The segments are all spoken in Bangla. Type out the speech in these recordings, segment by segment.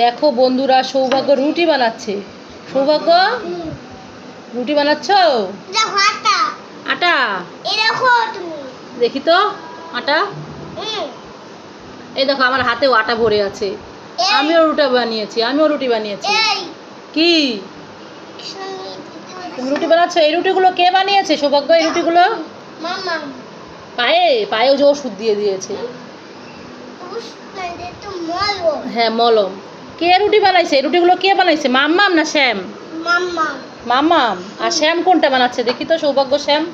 দেখো বন্ধুরা সৌভাগ্য রুটি বানাচ্ছে। সৌভাগ্য রুটি বানাচ্ছ? আটা। দেখো তো আটা। এই দেখো আমার হাতেও আটা ভরে আছে। আমিও রুটি বানিয়েছি আমিও রুটি বানিয়েছি। কি? তুমি রুটি বানাচ্ছ? এই রুটিগুলো কে বানিয়েছে সৌভাগ্য এই রুটিগুলো? পায়ে পায়েও যে ওষুধ দিয়ে দিয়েছে। হ্যাঁ মলম। কে রুটি বানাইছে? রুটিগুলো কে বানাইছে? মাম্মাম না শ্যাম? মামা মাম্মাম? আর শ্যাম কোনটা বানাচ্ছে? দেখি তো সৌভাগ্য শ্যাম।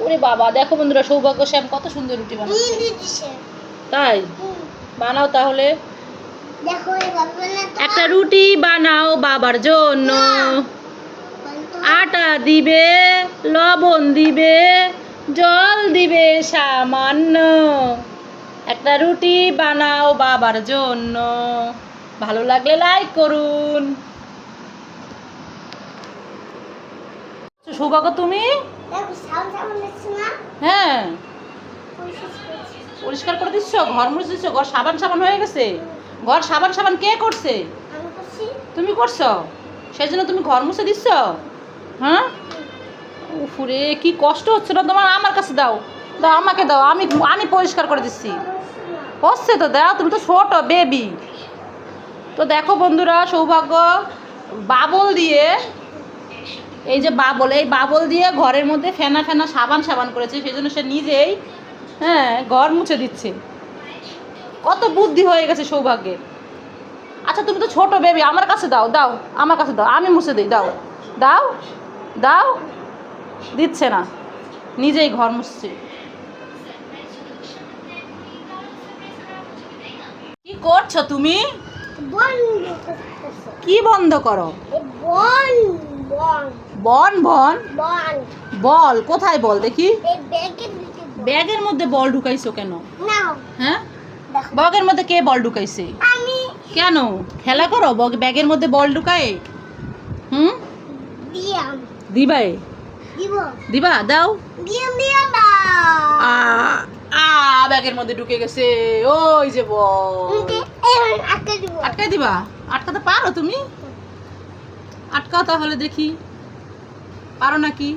ওরে বাবা দেখো বন্ধুরা সৌভাগ্য শ্যাম কত সুন্দর রুটি বানাচ্ছে। তাই? বানাও তাহলে। একটা রুটি বানাও বাবার জন্য। আটা দিবে লবণ দিবে জল দিবে সামান্য। একটা রুটি বানাও বাবার জন্য। ভালো লাগলে লাইক করুন। সৌভাগ্য তুমি? হ্যাঁ। পরিষ্কার করে দিচ্ছ? ঘর মুছে দিচ্ছ? ঘর সাবান সাবান হয়ে গেছে? ঘর সাবান সাবান কে করছে? তুমি করছ? সেই জন্য তুমি ঘর মুছে দিচ্ছ? হ্যাঁ? উফুরে কি কষ্ট হচ্ছে না তোমার? আমার কাছে দাও। দাও আমাকে দাও। আমি আমি পরিষ্কার করে দিচ্ছি। হচ্ছে তো দাও তুমি তো ছোট বেবি তো দেখো বন্ধুরা, সৌভাগ্য বাবল দিয়ে, এই যে বাবল, এই বাবল দিয়ে ঘরের মধ্যে ফেনা ফেনা সাবান সাবান করেছে, সেই জন্য সে নিজেই হ্যাঁ ঘর মুছে দিচ্ছে। কত বুদ্ধি হয়ে গেছে সৌভাগ্যের। আচ্ছা তুমি তো ছোট বেবি আমার কাছে দাও দাও, আমার কাছে দাও, আমি মুছে দিই, দাও দাও দাও, দিচ্ছে না, নিজেই ঘর মুছছে। কি করছ তুমি? কি বন্ধ করো? বন বন। বল কোথায় বল? দেখি। ব্যাগের মধ্যে বল ঢুকাইছো কেন? হ্যাঁ? বগের মধ্যে কে বল ঢুকাইছে? কেন? খেলা করো ব্যাগের মধ্যে বল ঢুকায়? হুম? দিবাই। দিবা দাও। দিয়াম না আ ব্যাগের মধ্যে ঢুকে গেছে। ওই যে আটকাই দিবা। আটকাতে পারো তুমি? আটকাও তাহলে দেখি। পারো নাকি?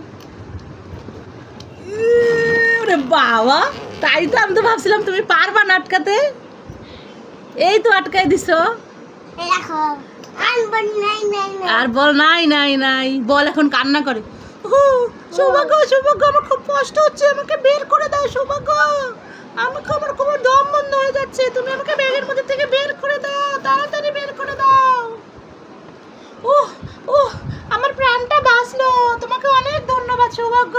বাবা তাই তো আমি তো ভাবছিলাম তুমি পারবা না আটকাতে। এই তো আটকাই দিছো। আর বল নাই নাই নাই। বল এখন কান্না করে। ও সৌভাগ্য সৌভাগ্য, আমার খুব কষ্ট হচ্ছে। আমাকে বের করে দাও, সৌভাগ্য। আমাকে আমার খুব দম বন্ধ হয়ে যাচ্ছে। তুমি আমাকে ব্যাগের মধ্যে থেকে বের করে দাও, তাড়াতাড়ি বের করে দাও। ওহ ওহ আমার প্রাণটা বাঁচলো। তোমাকে অনেক ধন্যবাদ, সৌভাগ্য।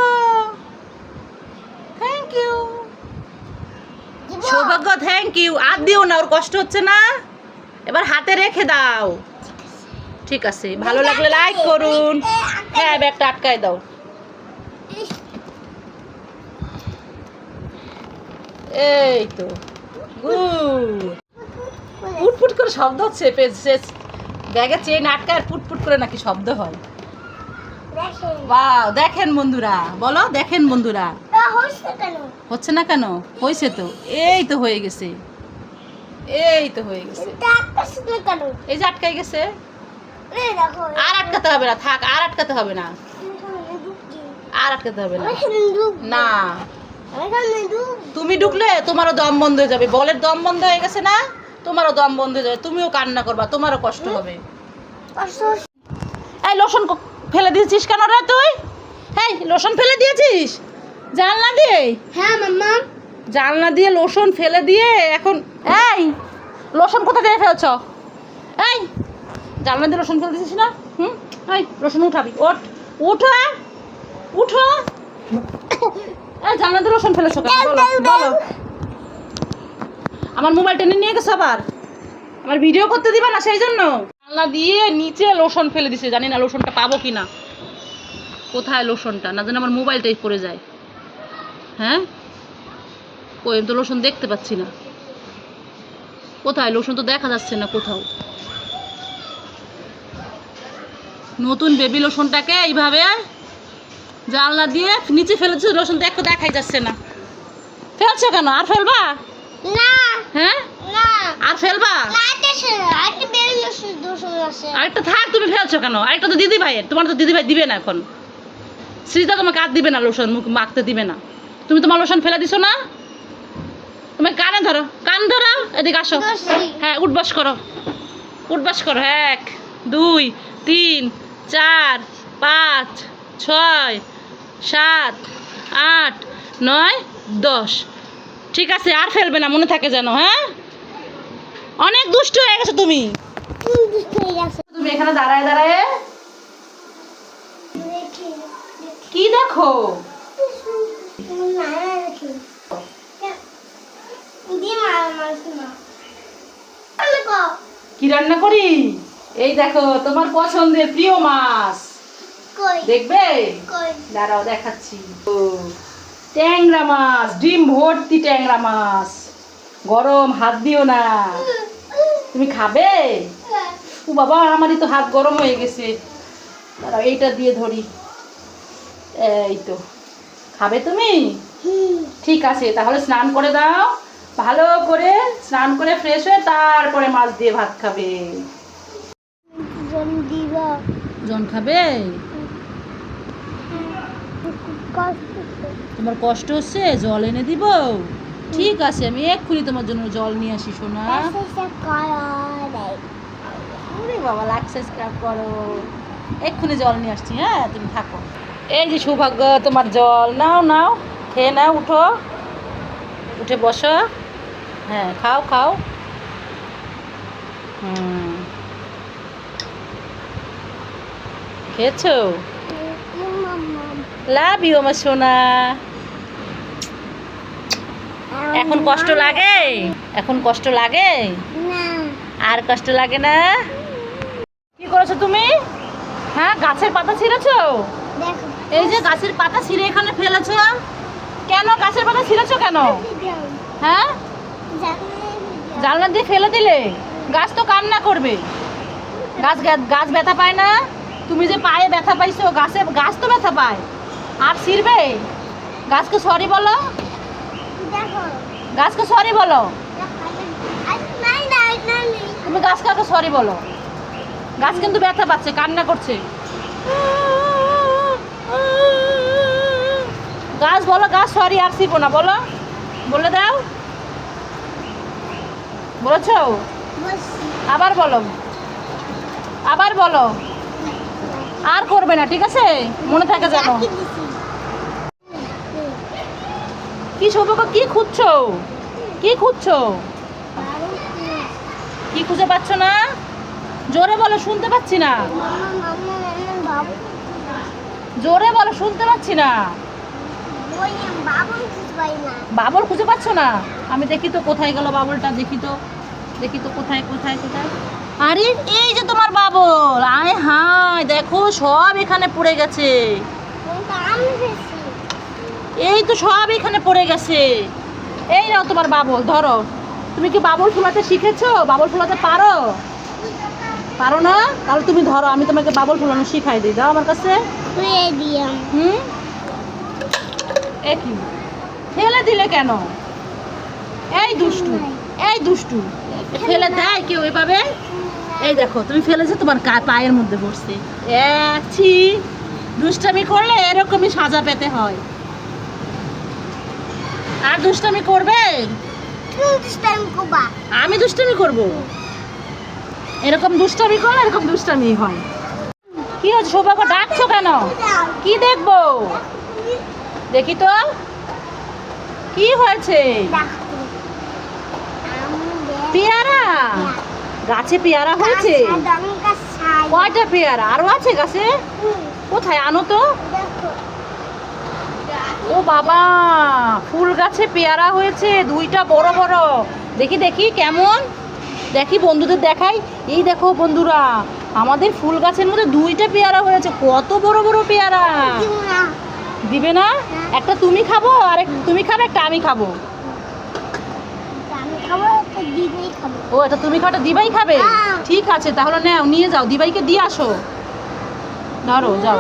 থ্যাংক ইউ সৌভাগ্য থ্যাংক ইউ আর দিও না, ওর কষ্ট হচ্ছে না। এবার হাতে রেখে দাও। ঠিক আছে। ভালো লাগলে লাইক করুন। হ্যাঁ ব্যাগটা আটকায় দাও। এই তো। গুড করে। শব্দ হচ্ছে ব্যাগে চেন আটকায় করে নাকি শব্দ হয়। দেখেন। বাও দেখেন বন্ধুরা বলো দেখেন বন্ধুরা। হচ্ছে না কেন? হয়েছে তো। এই তো হয়ে গেছে। এই তো হয়ে গেছে। এই যে আটকাই গেছে। আর আটকাতে হবে না থাক আর আটকাতে হবে না। আর আটকাতে হবে না। না। তুমি ঢুকলে তোমারও দম বন্ধ হয়ে যাবে। বলের দম বন্ধ হয়ে গেছে না তোমারও দম বন্ধ হয়ে যাবে। তুমিও কান্না করবা তোমারও কষ্ট হবে। এই লোশন ফেলে দিয়েছিস কেন রে তুই? এই লোশন ফেলে দিয়েছিস? জানলা দিয়ে? হ্যাঁ মাম্মা। জানলা দিয়ে লোশন ফেলে দিয়ে এখন এই লোশন কোথা দিয়ে ফেলছ? এই জানলা দিয়ে লোশন ফেলে দিয়েছিস না? হুম? এই লোশন উঠাবি। ওঠ। উঠো উঠো। এই জানলা দিয়ে ফেলেছো কেন? বলো আমার নিয়ে গেছো আবার? আমার ভিডিও করতে দিবা না সেই জন্য? জানলা দিয়ে নিচে লোশন ফেলে দিছে জানি না লোশনটা পাবো কি না কোথায় লোশনটা? না জানি আমার মোবাইলটাই পড়ে যায়। হ্যাঁ? আমি তো লোশন দেখতে পাচ্ছি না। কোথায়? লোশন তো দেখা যাচ্ছে না কোথাও। নতুন বেবি লোশনটাকে এইভাবে জানলা দিয়ে নিচে ফেলেছে তো একটু দেখাই যাচ্ছে না। ফেলছো কেন? আর ফেলবা? না। হ্যাঁ? আর ফেলবা? আরেকটা থাক তুমি ফেলছো কেন? আরেকটা তো দিদি ভাইয়ের তোমার তো দিদি ভাই দিবে না এখন। সৃজিতা তোমাকে আর দিবে না লোশন মুখ মাখতে দিবে না। তুমি তোমার লোশন ফেলে দিছো না? তুমি কানে ধরো কান ধরো এদিকে আসো। হ্যাঁ উঠবাস করো। উঠবাস করো এক দুই তিন চার পাঁচ ছয় সাত আট নয় দশ। ঠিক আছে আর ফেলবে না মনে থাকে যেন হ্যাঁ? অনেক দুষ্ট হয়ে গেছো তুমি। তুমি এখানে দাঁড়ায় দাঁড়ায়। কি দেখো? কো রান্না করি? এই দেখো তোমার পছন্দের প্রিয় মাছ। দেখবে? দাঁড়াও দেখাচ্ছি। ও ট্যাংরা মাছ ডিম ভর্তি ট্যাংরা মাছ। গরম হাত দিও না। তুমি খাবে? ও বাবা আমারই তো হাত গরম হয়ে গেছে। দাঁড়াও এইটা দিয়ে ধরি। এই তো। খাবে তুমি? ঠিক আছে তাহলে স্নান করে দাও। ভালো করে স্নান করে ফ্রেশ হয়ে তারপরে মাছ দিয়ে ভাত খাবে। জন খাবে? তোমার কষ্ট হচ্ছে, জল এনে দিব। ঠিক আছে, আমি এক্ষুনি তোমার জন্য জল নিয়ে আসি, সোনা। বাবা ক্রাফ করো। এক্ষুনি জল নিয়ে আসছি হ্যাঁ তুমি থাকো। এই যে সৌভাগ্য, তোমার জল, নাও নাও, খেয়ে নাও, উঠো। উঠে বসো। হ্যাঁ খাও খাও। হুম। খেয়েছো? লাভ ইউ আমার সোনা। এখন কষ্ট লাগে? এখন কষ্ট লাগে? আর কষ্ট লাগে না? কি করেছ তুমি? হ্যাঁ গাছের পাতা ছিঁড়েছো? এই যে গাছের পাতা ছিঁড়ে এখানে ফেলেছো। কেন গাছের পাতা ছিঁড়েছো কেন? হ্যাঁ? জানলা দিয়ে ফেলে দিলে? গাছ তো কান্না করবে। গাছ গাছ ব্যথা পায় না? তুমি যে পায়ে ব্যথা পাইছো গাছে গাছ তো ব্যথা পায়। আর ছিঁড়বে গাছকে সরি বলো। গাছকে সরি বলো। তুমি গাছ কাকে সরি বলো? গাছ কিন্তু ব্যথা পাচ্ছে কান্না করছে। গাছ বলো গাছ সরি আর ছিপো না বলো। বলে দাও। বলেছ? আবার বলো। আবার বলো। আর করবে না ঠিক আছে? মনে থাকে জানো কি সৌভাগ্য, কি খুঁজছো? কি খুঁজছো? কি খুঁজে পাচ্ছ না? জোরে বলো, শুনতে পাচ্ছি না। জোরে বলো, শুনতে পাচ্ছি না। বাবল খুঁজে পাচ্ছ না? আমি দেখি তো কোথায় গেল বাবলটা, দেখি তো। দেখি তো কোথায় কোথায় কোথায়। আরে, এই যে তোমার বাবল। আয় হায়, দেখো, সব এখানে পড়ে গেছে। এই তো সব এখানে পড়ে গেছে। এই নাও তোমার বাবল ধরো। তুমি কি বাবল ফুলাতে শিখেছো? বাবল ফুলাতে পারো? পারো না? তাহলে তুমি ধরো আমি তোমাকে বাবল ফুলানো শিখাই দিই। দাও আমার কাছে। হুম? এ কি? ফেলে দিলে কেন? এই দুষ্টু এই দুষ্টু। ফেলে দেয় কেউ এভাবে? এই দেখো তুমি ফেলেছো তোমার পায়ের মধ্যে পড়ছে। এক ছি দুষ্টামি করলে এরকমই সাজা পেতে হয়। আর দুষ্টামি করবে? আমি দুষ্টামি করব। এরকম দুষ্টামি করলে এরকম দুষ্টামি হয়। কি হচ্ছে সৌভাগ্য ডাকছো কেন? কি দেখব? দেখি তো। কি হয়েছে? পেয়ারা? গাছে পেয়ারা হয়েছে? কয়টা পেয়ারা? আরও আছে গাছে? কোথায়? আনো তো। ও বাবা! গাছে পেয়ারা হয়েছে দুইটা বড় বড়। দেখি দেখি কেমন? দেখি বন্ধুদের দেখাই। এই দেখো বন্ধুরা আমাদের ফুল গাছের মধ্যে দুইটা পেয়ারা হয়েছে। কত বড় বড় পেয়ারা। দিবে না? একটা তুমি খাব আর তুমি খাবে একটা আমি খাব। ও এটা তুমি খাওয়াটা দিবাই খাবে? হ্যাঁ। ঠিক আছে তাহলে নাও নিয়ে যাও দিবাইকে দিয়ে আসো। ধরো যাও।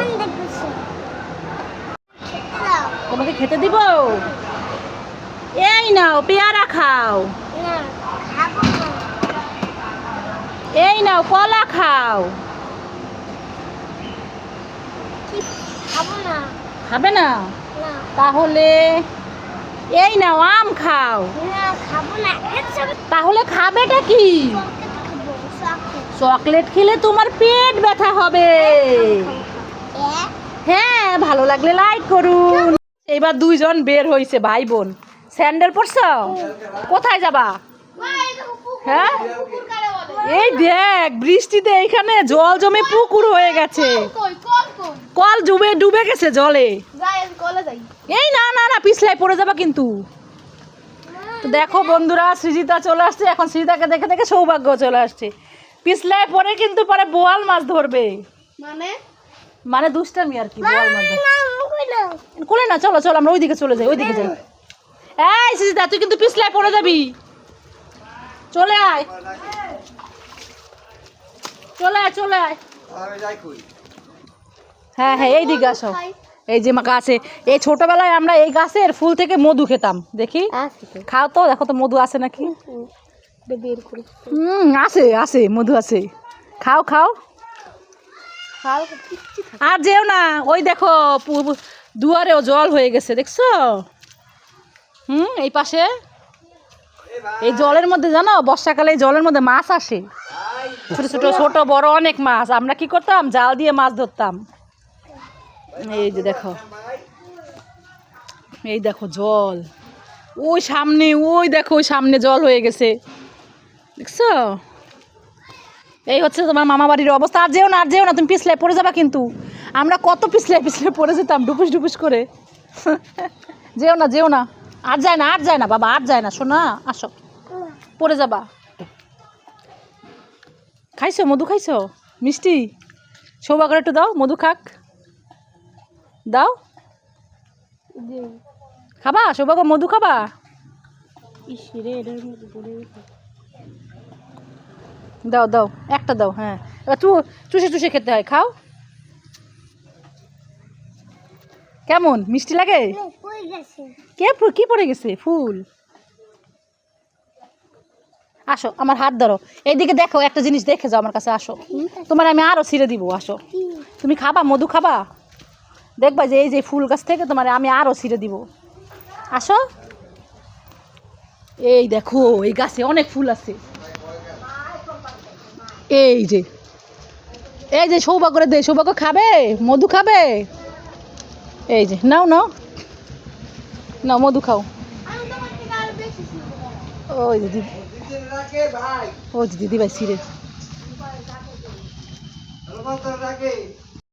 তোমাকে খেতে দিব? এই নাও পেয়ারা খাও। এই নাও কলা খাও। না। খাবে না? তাহলে এই নাও আম খাও। না খাব না। তাহলে খাবেটা কি? চকলেট খেলে তোমার পেট ব্যথা হবে। হ্যাঁ ভালো লাগলে লাইক করুন। এবার দুইজন বের হয়েছে ভাই বোন। স্যান্ডেল পরছ? কোথায় যাবা? হ্যাঁ? এই দেখ বৃষ্টিতে এইখানে জল জমে পুকুর হয়ে গেছে। কল ডুবে ডুবে গেছে জলে। এই না না না পিছলাই পড়ে যাবা কিন্তু। দেখো বন্ধুরা সৃজিতা চলে আসছে। এখন সৃজিতাকে দেখে দেখে সৌভাগ্য চলে আসছে। পিছলায় পরে কিন্তু পরে বোয়াল মাছ ধরবে। মানে? মানে দুষ্টামি আর কি বোয়াল মাছ কোলে না চলো চলো আমরা ওইদিকে চলে যাই ওইদিকে যাই। এই সৃজিতা তুই কিন্তু পিছলায় পড়ে যাবি। চলে আয়। চলে আয় চলে আয়। হ্যাঁ হ্যাঁ এই দিকে আসো। এই যে গাছে। এই ছোটবেলায় আমরা এই গাছের ফুল থেকে মধু খেতাম। দেখি? খাও তো দেখো তো মধু আছে নাকি? হুম আছে আছে মধু আছে। খাও খাও। আর যেও না। ওই দেখো দুয়ারেও জল হয়ে গেছে দেখছ? হুম, এই পাশে? এই জলের মধ্যে জানো, বর্ষাকালে এই জলের মধ্যে মাছ আসে। ছোট ছোট ছোট, বড় অনেক মাছ। আমরা কি করতাম? জাল দিয়ে মাছ ধরতাম। এই যে দেখো। এই দেখো জল। ওই সামনে, ওই দেখো, ওই সামনে জল হয়ে গেছে। দেখছ? এই হচ্ছে তোমার মামা বাড়ির অবস্থা। আর যেও না, আর যেও না, তুমি পিছলে পড়ে যাবা কিন্তু। আমরা কত পিছলে পিছলে পড়ে যেতাম, ডুপুস ডুপুস করে। যেও না যেও না। আর যায় না আর যায় না বাবা আর যায় না। শোনা আসো। পড়ে যাবা। খাইছো মধু খাইছো? মিষ্টি? সৌভাগ্য একটু দাও মধু খাক। দাও। খাবা? সৌভাগ্য মধু খাবা? দাও দাও একটা দাও হ্যাঁ। এবার চু চুষে চুষে খেতে হয় খাও। কেমন? মিষ্টি লাগে? কে কি পড়ে গেছে? ফুল। আসো আমার হাত ধরো। এইদিকে দেখো একটা জিনিস দেখে যাও আমার কাছে আসো। তোমার আমি আরও ছিঁড়ে দিব আসো। তুমি খাবা মধু খাবা? দেখবা যে এই যে ফুল গাছ থেকে তোমার আমি আরও ছিঁড়ে দিব। আসো। এই দেখো এই গাছে অনেক ফুল আছে। এই যে। এই যে সৌভাগ্য দে সৌভাগ্য খাবে? মধু খাবে? এই যে নাও নাও। নাও মধু খাও। ওই দিদি ও দিদি ভাই সিরে